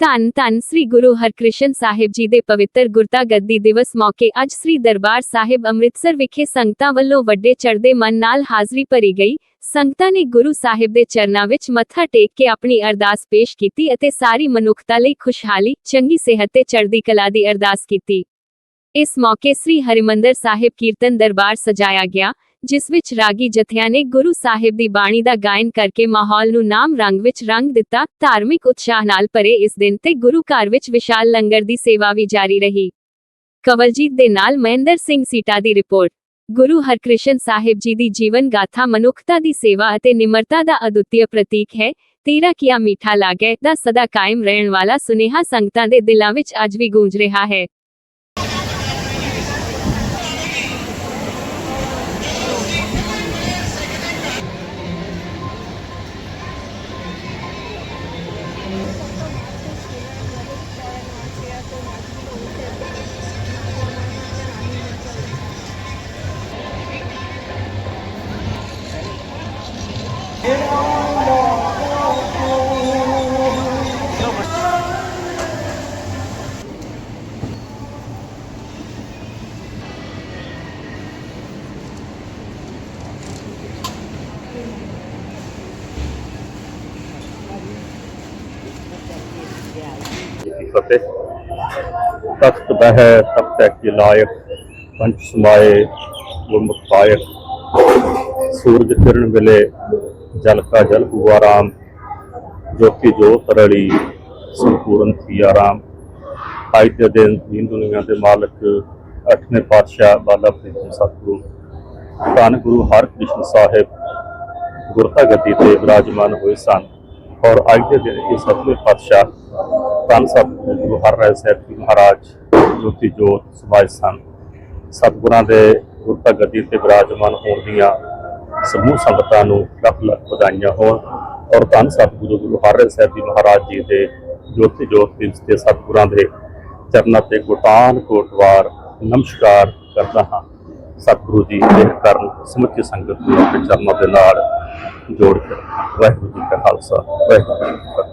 ਧੰਨ ਧੰਨ ਸ੍ਰੀ ਗੁਰੂ ਹਰਕ੍ਰਿਸ਼ਨ ਸਾਹਿਬ ਜੀ ਦੇ ਪਵਿੱਤਰ ਗੁਰਤਾ ਗੱਦੀ ਦਿਵਸ ਮੌਕੇ ਅੱਜ ਸ੍ਰੀ ਦਰਬਾਰ ਸਾਹਿਬ ਅੰਮ੍ਰਿਤਸਰ ਵਿਖੇ ਸੰਗਤਾਂ ਵੱਲੋਂ ਵੱਡੇ ਚੜ੍ਹਦੇ ਮਨ ਨਾਲ ਹਾਜ਼ਰੀ ਭਰੀ ਗਈ। ਸੰਗਤਾਂ ਨੇ ਗੁਰੂ ਸਾਹਿਬ ਦੇ ਚਰਨਾਂ ਵਿੱਚ ਮੱਥਾ ਟੇਕ ਕੇ ਆਪਣੀ ਅਰਦਾਸ ਪੇਸ਼ ਕੀਤੀ ਅਤੇ ਸਾਰੀ ਮਨੁੱਖਤਾ ਲਈ ਖੁਸ਼ਹਾਲੀ, ਚੰਗੀ ਸਿਹਤ ਤੇ ਚੜ੍ਹਦੀ ਕਲਾ ਦੀ ਅਰਦਾਸ ਕੀਤੀ। ਇਸ ਮੌਕੇ ਸ੍ਰੀ ਹਰਿਮੰਦਰ ਸਾਹਿਬ ਕੀਰਤਨ ਦਰਬਾਰ ਸਜਾਇਆ ਗਿਆ। ਜਿਸ ਵਿੱਚ ਰਾਗੀ ਜਥਿਆਂ ਨੇ ਗੁਰੂ ਸਾਹਿਬ ਦੀ ਬਾਣੀ ਦਾ ਗਾਇਨ ਕਰਕੇ ਮਾਹੌਲ ਨੂੰ ਨਾਮ ਰੰਗ ਵਿੱਚ ਰੰਗ ਦਿੱਤਾ, ਧਾਰਮਿਕ ਉਤਸ਼ਾਹ ਨਾਲ ਭਰੇ ਇਸ ਦਿਨ ਤੇ ਗੁਰੂ ਘਰ ਵਿੱਚ ਵਿਸ਼ਾਲ ਲੰਗਰ ਦੀ ਸੇਵਾ ਵੀ ਜਾਰੀ ਰਹੀ। ਕਵਲਜੀਤ ਦੇ ਨਾਲ ਮਹਿੰਦਰ ਸਿੰਘ ਸੀਟਾ ਦੀ ਰਿਪੋਰਟ। ਗੁਰੂ ਹਰਕ੍ਰਿਸ਼ਨ ਸਾਹਿਬ ਜੀ ਦੀ ਜੀਵਨ ਗਾਥਾ ਮਨੁੱਖਤਾ ਦੀ ਸੇਵਾ ਅਤੇ ਨਿਮਰਤਾ ਦਾ ਅਦੁੱਤੀ ਪ੍ਰਤੀਕ ਹੈ, ਤੇਰਾ ਕੀਆ ਮੀਠਾ ਲਾਗੇ, ਦਾ ਸਦਾ ਕਾਇਮ ਰਹਿਣ ਵਾਲਾ ਸੁਨੇਹਾ ਸੰਗਤਾਂ ਦੇ ਦਿਲਾਂ ਵਿੱਚ ਅੱਜ ਵੀ ਗੂੰਜ ਰਿਹਾ ਹੈ। ਫਤਿਹ ਤਖਤ ਬਹਿ ਤਖਤ ਹੈ ਕੀ ਲਾਇਕ ਪੰਚ ਸਮਾਏ ਗੁਰਮੁਖ ਪਾਇਕ। ਸੂਰਜ ਕਿਰਨ ਮਿਲੇ, ਜਲ ਕਾ ਜਲ ਹੁਆ ਰਾਮ ਜੋਤੀ ਜੋਤ ਰਲੀ, ਸੰਪੂਰਨ ਥੀ ਆਰਾਮ। ਅੱਜ ਦੇ ਦਿਨ, ਦੀਨ ਦੁਨੀਆ ਦੇ ਮਾਲਕ ਅੱਠਵੇਂ ਪਾਤਸ਼ਾਹ, ਬਾਲਾ ਪ੍ਰੀਤਮ ਸਤਿਗੁਰੂ। ਧੰਨ ਗੁਰੂ ਹਰਕ੍ਰਿਸ਼ਨ ਸਾਹਿਬ ਗੁਰਤਾ ਗਤੀ ਤੇ ਵਿਰਾਜਮਾਨ ਹੋਏ ਸਨ। ਔਰ ਅੱਜ ਦੇ ਦਿਨ ਇਹ ਸਤਵੇਂ ਪਾਤਸ਼ਾਹ, ਧੰਨ ਸਤਿਗੁਰੂ ਗੁਰੂ ਹਰਿਰਾਏ ਸਾਹਿਬ ਜੀ ਮਹਾਰਾਜ, ਜੋਤੀ ਜੋਤ, ਸਮਾਜ ਸਨ ਸਤਿਗੁਰਾਂ ਦੇ ਗੁਰਤਾ ਗੱਦੀ ਤੇ ਵਿਰਾਜਮਾਨ ਹੋਣ ਦੀਆਂ ਸਮੂਹ ਸੰਗਤਾਂ ਨੂੰ ਲੱਖ ਲੱਖ ਵਧਾਈਆਂ ਹੋਣ ਔਰ ਧੰਨ ਸਤਿਗੁਰੂ ਗੁਰੂ ਹਰਿਰਾਏ ਸਾਹਿਬ ਜੀ ਮਹਾਰਾਜ ਜੀ ਦੇ ਜੋਤੀ ਜੋਤ ਦਿਵਸ ਤੇ ਸਤਿਗੁਰਾਂ ਦੇ ਚਰਨਾਂ ਤੇ ਕੋਟਾਨ ਕੋਟਵਾਰ ਨਮਸਕਾਰ ਕਰਦਾ ਹਾਂ। ਸਤਿਗੁਰੂ ਜੀ ਦੇ ਕਰਨ ਸਮੁੱਚੀ ਸੰਗਤ ਨੂੰ ਆਪਣੇ ਚਰਨਾਂ ਦੇ ਨਾਲ ਜੋੜ ਕੇ ਵਾਹਿਗੁਰੂ ਜੀ ਕਾ ਖਾਲਸਾ, ਵਾਹਿਗੁਰੂ ਜੀ ਫਤਿਹ।